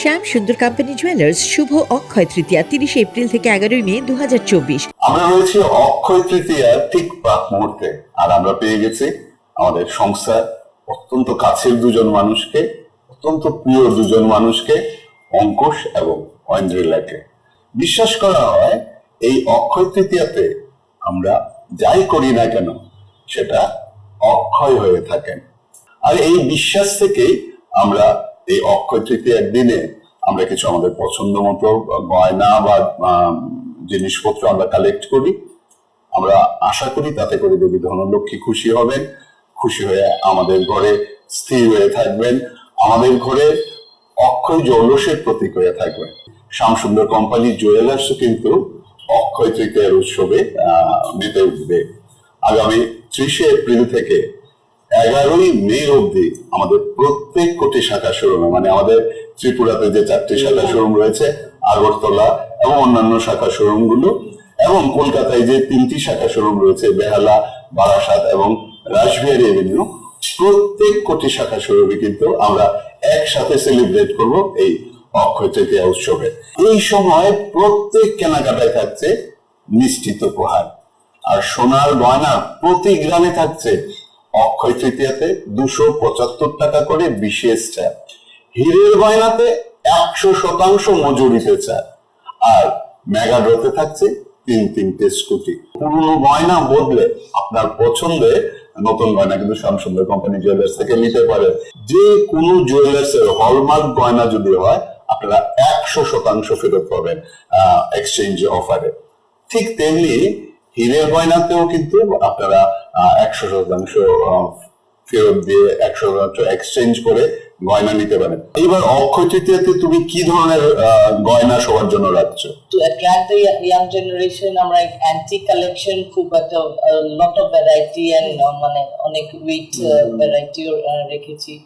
শ্যাম সুন্দর company jewellers শুভ অক্ষয় তৃতীয়া, তিরিশে April থেকে এগারোই মে দু আমরা রয়েছি অক্ষয় তৃতীয়ার ঠিক প্রাক মুহূর্তে, আর আমরা পেয়ে গেছি আমাদের সংস্থার অত্যন্ত কাছের দুজন মানুষকে, অত্যন্ত প্রিয় দুজন মানুষকে, অঙ্কুশ এবং ঐন্দ্রিলাকে। বিশ্বাস করা হয়, এই অক্ষয় তৃতীয়াতে আমরা যাই করি না কেন, সেটা অক্ষয় হয়ে থাকেন। আর এই বিশ্বাস থেকেই আমরা এই অক্ষয় তৃতীয়ার দিনে আমরা কিছু আমাদের পছন্দ মতো গয়না বা জিনিসপত্র আমরা কালেক্ট করি। আমরা আশা করি তাতে করে দেবী ধনলক্ষ্মী খুশি হবেন, খুশি হয়ে আমাদের ঘরে স্থির হয়ে থাকবেন, আমাদের ঘরে অক্ষয় জৌলসের প্রতীক হয়ে থাকবেন। শ্যামসুন্দর কোম্পানি জুয়েলার্সও কিন্তু অক্ষয় তৃতীয়ার উৎসবে মেতে উঠবে। আগামী ত্রিশে এপ্রিল থেকে এগারোই মে অবধি আমাদের প্রত্যেক কোটি শাখা শোরুমে মানে আমাদের ত্রিপুরাতে যে চারটি শাখা শোরুম রয়েছে, আগরতলা এবং অন্যান্য শাখা শোরুমগুলো এবং কলকাতায় যে তিনটি শাখা শোরুম রয়েছে, বেহালা, বারাসাত এবং রাসবিহারি এভিনিউ, প্রত্যেক কোটি শাখা শোরুমে কিন্তু আমরা একসাথে সেলিব্রেট করব এই অক্ষয় তৃতীয়া উৎসবে। এই সময় প্রত্যেক কেনাকাটায় থাকছে নিশ্চিত উপহার, আর সোনার গয়না প্রতি গ্রামে থাকছে অক্ষয় তৃতীয়াতে দুশো পঁচাত্তর টাকা করে বিশেষ চাপ। হীরের গয়নাতে একশো শতাংশ মজুরিতে চাপ। আর থাকছে তিন তিনটে স্কুটি। পুরনো গয়না বদলে আপনার পছন্দে নতুন গয়না কিন্তু শ্যামসুন্দর কোম্পানি জুয়েলার্স থেকে নিতে পারেন। যে কোনো জুয়েলার্স এর হলমার্ক গয়না যদি হয়, আপনারা একশো শতাংশ ফেরত পাবেন এক্সচেঞ্জ অফারে ঠিক তেমনি হীরের গয়নাতেও কিন্তু আপনারা একশো শতাংশ ফেরত দিয়ে একশো শতাংশ এক্সচেঞ্জ করে গয়না নিতে পারেন। এইবার অক্ষয় তৃতীয়াতে তুমি কি ধরনের গয়না সবার জন্য রাখছো? attract the y- young generation আমরা অ্যান্টি কালেকশন খুব একটা লট অফ ভ্যারাইটি এন্ড মানে অনেক উইট ভ্যারাইটিও রেখেছি।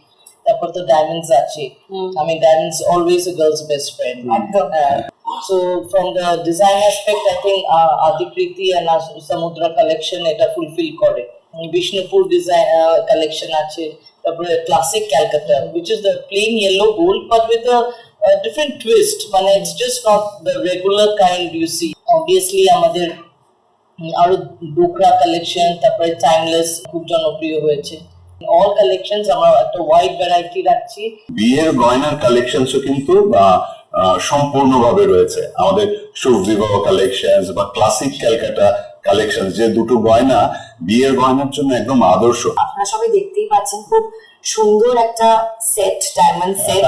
তারপর তো ডায়মন্ডস আছে। আমি diamonds always girl's best friend so from the design aspect i think uh, adikriti and samudra collection এটা ফুলফিল করে বিষ্ণুপুর ডিজাইন কালেকশন আছে তারপরে classic Calcutta which is the plain yellow gold but with a, a different twist মানে it's just not the regular kind you see obviously আমাদের আরও ডোকরা collection তারপরে timeless খুব জনপ্রিয় হয়েছে অল কালেকশনস আমরা একটা ওয়াইড ভ্যারাইটি রাখছি বিয়ের গয়নার কালেকশনসও কিন্তু সম্পূর্ণ ভাবে রয়েছে। আমাদের শুভ কালেকশন বা ক্লাসিক ক্যালকাটা কালেকশন যে দুটো গয়না বিয়ের গয়নার জন্য একদম আদর্শ। আপনারা সবাই দেখতেই পাচ্ছেন খুব সুন্দর একটা সেট ডায়মন্ড সেট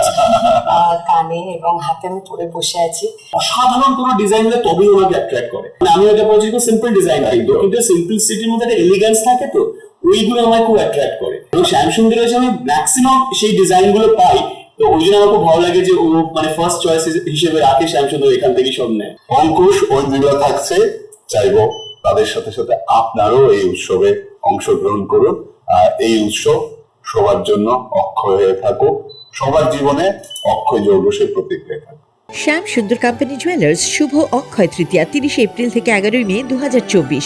কানে এবং হাতে আমি পরে বসে আছি। অসাধারণ কোনো ডিজাইন হলে তবেই ওনাকে অ্যাট্রাক্ট করে। মানে আমি এটা বলছি খুব সিম্পল ডিজাইন কিন্তু কিন্তু সিম্পলিসিটির মধ্যে একটা এলিগেন্স থাকে তো ওইগুলো আমায় খুব অ্যাট্রাক্ট করে। এবং এসে আমি ম্যাক্সিমাম সেই ডিজাইনগুলো পাই তো ওই জন্য আমার খুব ভালো লাগে যে ও মানে ফার্স্ট চয়েস হিসেবে রাখে শ্যামসুন্দর এখান থেকে সব নেয়। অঙ্কুশ ঐন্দ্রিলা থাকছে। চাইব তাদের সাথে সাথে আপনারও এই উৎসবে অংশগ্রহণ করুন। আর এই উৎসব সবার জন্য অক্ষয় হয়ে থাকুক। সবার জীবনে অক্ষয় জৌলসের প্রতীক হয়ে থাকুক। শ্যাম সুন্দর কোম্পানি জুয়েলার্স শুভ অক্ষয় তৃতীয়া তিরিশে এপ্রিল থেকে এগারোই মে দু হাজার চব্বিশ।